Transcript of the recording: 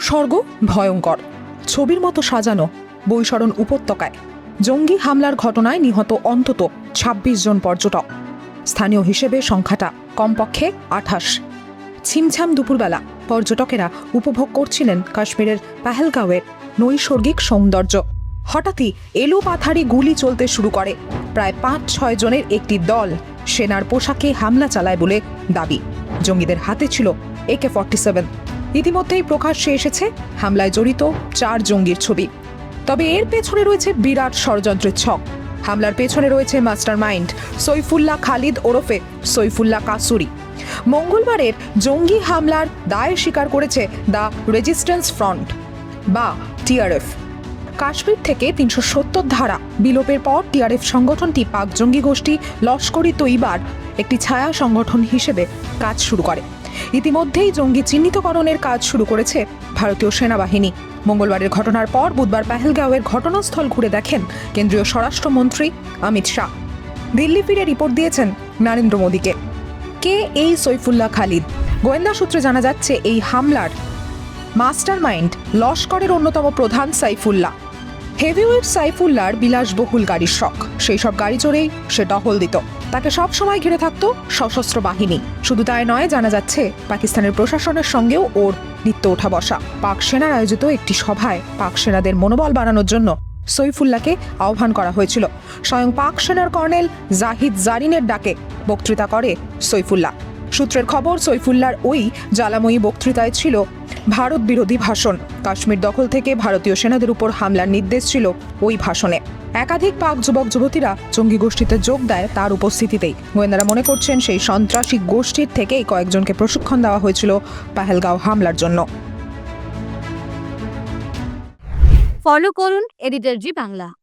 স্বর্গ ভয়ঙ্কর। ছবির মতো সাজানো বৈশরণ উপত্যকায়। জঙ্গি হামলার ঘটনায় নিহত অন্তত ২৬ জন পর্যটক। স্থানীয় হিসেবে সংখ্যাটা কমপক্ষে আঠাশ। ছিমছাম দুপুরবেলা পর্যটকেরা উপভোগ করছিলেন কাশ্মীরের পাহেলগাঁওয়ের নৈসর্গিক সৌন্দর্য। হঠাৎই এলো পাথারি গুলি চলতে শুরু করে। প্রায় পাঁচ ছয় জনের একটি দল সেনার পোশাকে হামলা চালায় বলে দাবি। জঙ্গিদের হাতে ছিল একে ফর্টি সেভেন। ইতিমধ্যেই প্রকাশ্যে এসেছে হামলায় জড়িত চার জঙ্গির ছবি। তবে এর পেছনে রয়েছে বিরাট ষড়যন্ত্রের ছক। হামলার পেছনে রয়েছে মাস্টার মাইন্ড সৈফুল্লাহ খালিদ ওরফে সৈফুল্লাহ কাসুরি। মঙ্গলবারের জঙ্গি হামলার দায় স্বীকার করেছে দ্য রেজিস্ট্যান্স ফ্রন্ট বা টিআরএফ। কাশ্মীর থেকে তিনশো সত্তর ধারা বিলোপের পর টিআরএফ সংগঠনটি পাক জঙ্গি গোষ্ঠী লস্করি তৈবার একটি ছায়া সংগঠন হিসেবে কাজ শুরু করে। ইতিমধ্যেই জঙ্গি চিহ্নিতকরণের কাজ শুরু করেছে ভারতীয় সেনাবাহিনী। মঙ্গলবারের ঘটনার পর বুধবার পেহেলগাঁওয়ের ঘটনাস্থল ঘুরে দেখেন কেন্দ্রীয় স্বরাষ্ট্রমন্ত্রী অমিত শাহ। দিল্লি ফিরে রিপোর্ট দিয়েছেন নরেন্দ্র মোদীকে। কে এই সৈফুল্লাহ খালিদ? গোয়েন্দা সূত্রে জানা যাচ্ছে, এই হামলার মাস্টার মাইন্ড লস্করের অন্যতম প্রধান সাইফুল্লাহ। হেভিওয়েট সাইফুল্লাহর বিলাসবহুল গাড়ির শখ। সেই সব গাড়ি চড়েই সে টহল দিত। তাকে সব সময় ঘিরে থাকতো সশস্ত্র বাহিনী। শুধু তাই নয়, জানা যাচ্ছে, পাকিস্তানের প্রশাসনের সঙ্গেও ওর নিত্য ওঠা বসা। পাক সেনার আয়োজিত একটি সভায় পাক সেনাদের মনোবল বাড়ানোর জন্য সৈফুল্লাহকে আহ্বান করা হয়েছিল। স্বয়ং পাক সেনার কর্নেল জাহিদ জারিনের ডাকে বক্তৃতা করে সৈফুল্লাহ। সূত্রের খবর, সৈফুল্লাহর ওই জ্বালাময়ী বক্তৃতায় ছিল ভারত বিরোধী ভাষণ। কাশ্মীর দখল থেকে ভারতীয় সেনাদের উপর হামলার নির্দেশ ছিল ওই ভাষণে। একাধিক পাক যুবক যুবতীরা জঙ্গি গোষ্ঠীতে যোগ দেয় তার উপস্থিতিতেই। গোয়েন্দারা মনে করছেন সেই সন্ত্রাসী গোষ্ঠীর থেকেই কয়েকজনকে প্রশিক্ষণ দেওয়া হয়েছিল পাহেলগাঁও হামলার জন্য। ফলো করুন এডিটর জি বাংলা।